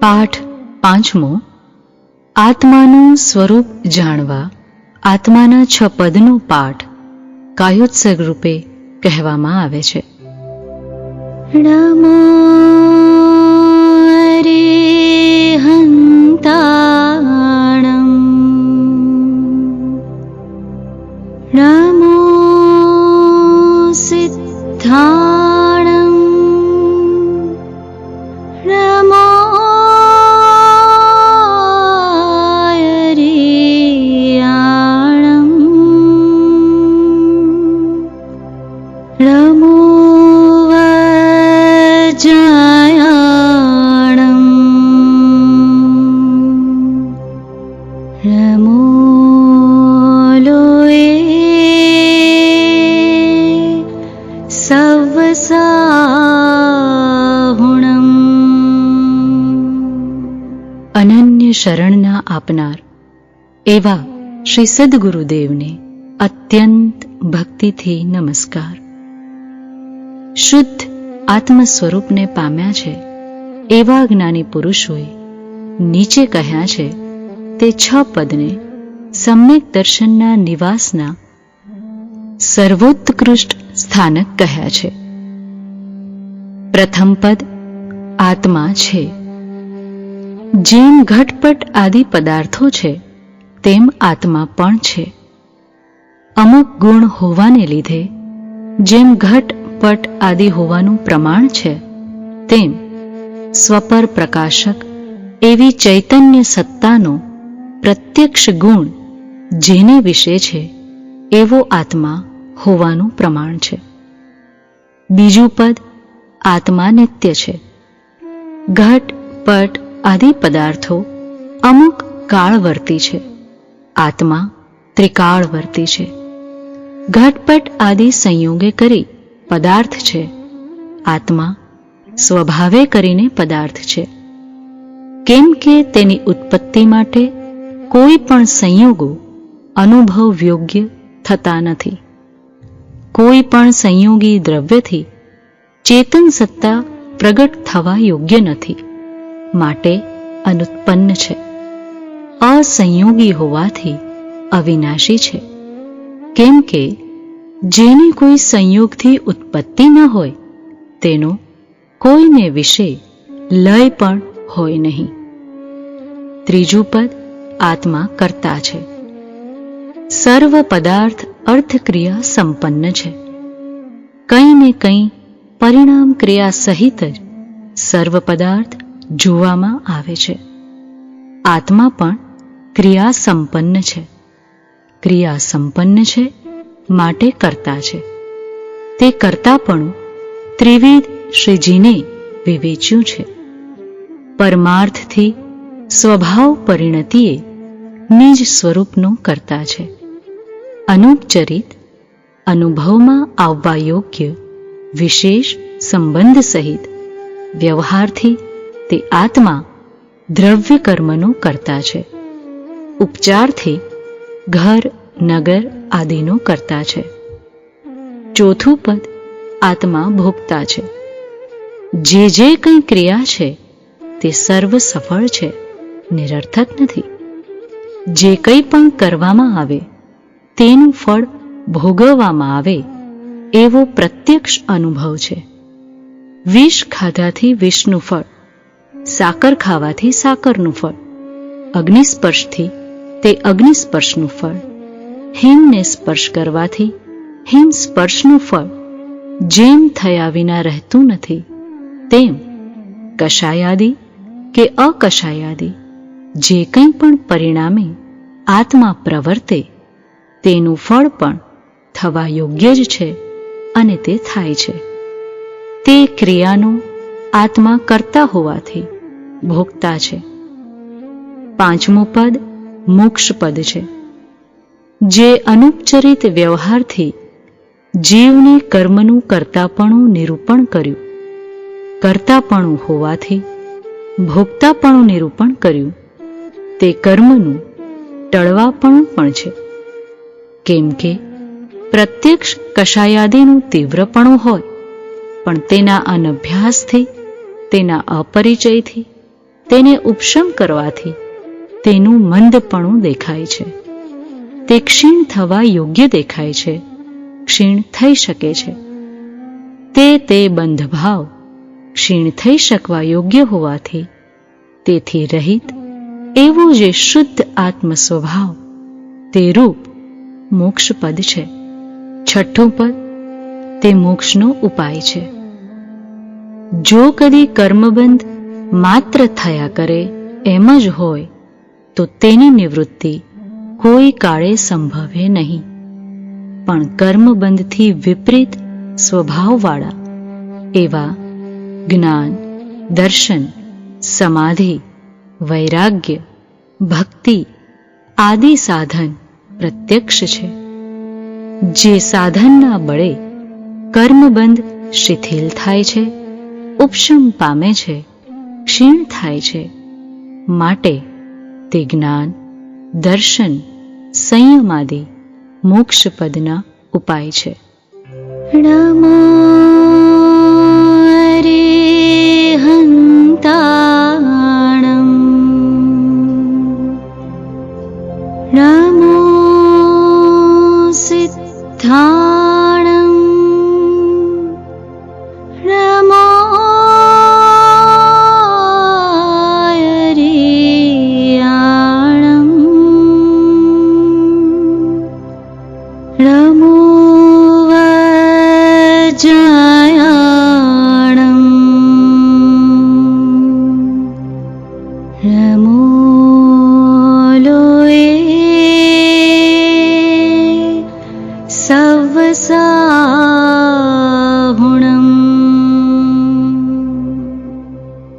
પાઠ પાંચમો. આત્માનું સ્વરૂપ જાણવા, આત્માના છ પદનો પાઠ કાયોત્સર્ગ રૂપે કહેવામાં આવે છે. નમો હંતાણમ. નમો સિદ્ધાણમ. શરણના આપનાર. એવા શ્રી સદગુરુદેવને અત્યંત ભક્તિથી નમસ્કાર. શુદ્ધ આત્મ સ્વરૂપને પામ્યા છે, એવા જ્ઞાની પુરુષોએ નીચે કહ્યા છે, તે છ પદને સમ્યક દર્શનના નિવાસના સર્વોત્કૃષ્ટ સ્થાનક કહ્યા છે. પ્રથમ પદ આત્મા છે. જેમ ઘટપટ આદિ પદાર્થો છે, તેમ આત્મા પણ છે. અમુક ગુણ હોવાને લીધે, જેમ ઘટપટ આદિ હોવાનું પ્રમાણ છે, તેમ સ્વપર પ્રકાશક એવી ચૈતન્ય સત્તાનો પ્રત્યક્ષ ગુણ જેને વિશે છે, એવો આત્મા હોવાનું પ્રમાણ છે. બીજું પદ આત્મા નિત્ય છે. ઘટ પટ આદિ પદાર્થો અમુક કાળવર્તી છે. આત્મા ત્રિકાળવર્તી છે. ઘટપટ આદિ સંયોગે કરી પદાર્થ છે. આત્મા સ્વભાવે કરીને પદાર્થ છે. કેમ કે તેની ઉત્પત્તિ માટે કોઈ પણ સંયોગો અનુભવ યોગ્ય થતા નથી. કોઈ પણ સંયોગી દ્રવ્યથી ચેતન સત્તા પ્રગટ થવા યોગ્ય નથી. માટે અનુત્પન્ન છે. અસંયોગી હોવાથી અવિનાશી છે. કેમ કે જેની કોઈ સંયોગથી ઉત્પત્તિ ન હોય, તેનો કોઈને વિશે લય પણ હોય નહીં. ત્રીજું પદ આત્મા કરતા છે. સર્વ પદાર્થ અર્થક્રિયા સંપન્ન છે. કંઈ ને કંઈ પરિણામ ક્રિયા સહિત જ સર્વ પદાર્થ જોવામાં આવે છે. આત્મા પણ ક્રિયા સંપન્ન છે. ક્રિયા સંપન્ન છે માટે કરતા છે. તે કરતાપણું ત્રિવિધ શ્રીજીને વિવેચ્યું છે. પરમાર્થથી સ્વભાવ પરિણતિએ નિજ સ્વરૂપનો કરતા છે. અનુપચરિત અનુભવમાં આવવા યોગ્ય વિશેષ સંબંધ સહિત વ્યવહારથી તે આત્મા દ્રવ્ય કર્મનો કરતા છે. ઉપચારથી ઘર, નગર આદિનો કરતા છે. ચોથું પદ, આત્મા ભોગતા છે. જે જે કંઈ ક્રિયા છે, તે સર્વ સફળ છે, નિરર્થક નથી. જે કંઈ પણ કરવામાં આવે, તેનું ફળ ભોગવવામાં આવે, એવો પ્રત્યક્ષ અનુભવ છે. વિષ ખાધાથી વિષનું ફળ. સાકર ખાવાથી સાકરનું ફળ. અગ્નિસ્પર્શથી તે અગ્નિસ્પર્શનું ફળ. હિમને સ્પર્શ કરવાથી હિમ સ્પર્શનું ફળ. જેમ થયા વિના રહેતું નથી, તેમ કશાયાદી કે અકશાયાદી, જે કંઈ પણ પરિણામે આત્મા પ્રવર્તે, તેનું ફળ પણ થવા યોગ્ય જ છે અને તે થાય છે. તે ક્રિયાનો આત્મા કરતા હોવાથી ભોગતા છે. પાંચમું પદ મોક્ષ પદ છે. જે અનુપચરિત વ્યવહારથી જીવને કર્મનું કરતાપણું નિરૂપણ કર્યું. કરતાપણું હોવાથી ભોગતાપણું નિરૂપણ કર્યું. તે કર્મનું ટળવાપણું પણ છે. કેમ કે પ્રત્યક્ષ કશાયાદીનું તીવ્રપણું હોય, પણ તેના અનભ્યાસથી તેના અપરિચયથી, તેને ઉપશમ કરવાથી, તેનું મંદપણું દેખાય છે. તે ક્ષીણ થવા યોગ્ય દેખાય છે, ક્ષીણ થઈ શકે છે. તે તે બંધભાવ ક્ષીણ થઈ શકવા યોગ્ય હોવાથી, તેથી રહિત, એવો જે શુદ્ધ આત્મ સ્વભાવ તે રૂપ મોક્ષ પદ છે. છઠ્ઠું પદ, તે મોક્ષનો ઉપાય છે. જો કદી કર્મબંધ માત્ર થયા કરે એમ જ હોય, તો તેની નિવૃત્તિ કોઈ કાળે સંભવે નહીં. પણ કર્મબંધથી વિપરીત સ્વભાવવાળા એવા જ્ઞાન, દર્શન, સમાધિ, વૈરાગ્ય, ભક્તિ આદિ સાધન પ્રત્યક્ષ છે. જે સાધનના બળે કર્મબંધ શિથિલ થાય છે. ઉપશમ પામે છે, ક્ષીણ થાય છે. માટે તે જ્ઞાન, દર્શન, સંયમ આદિ મોક્ષપદના ઉપાય છે. रे हन्ताणम् नमो रमोलोये लो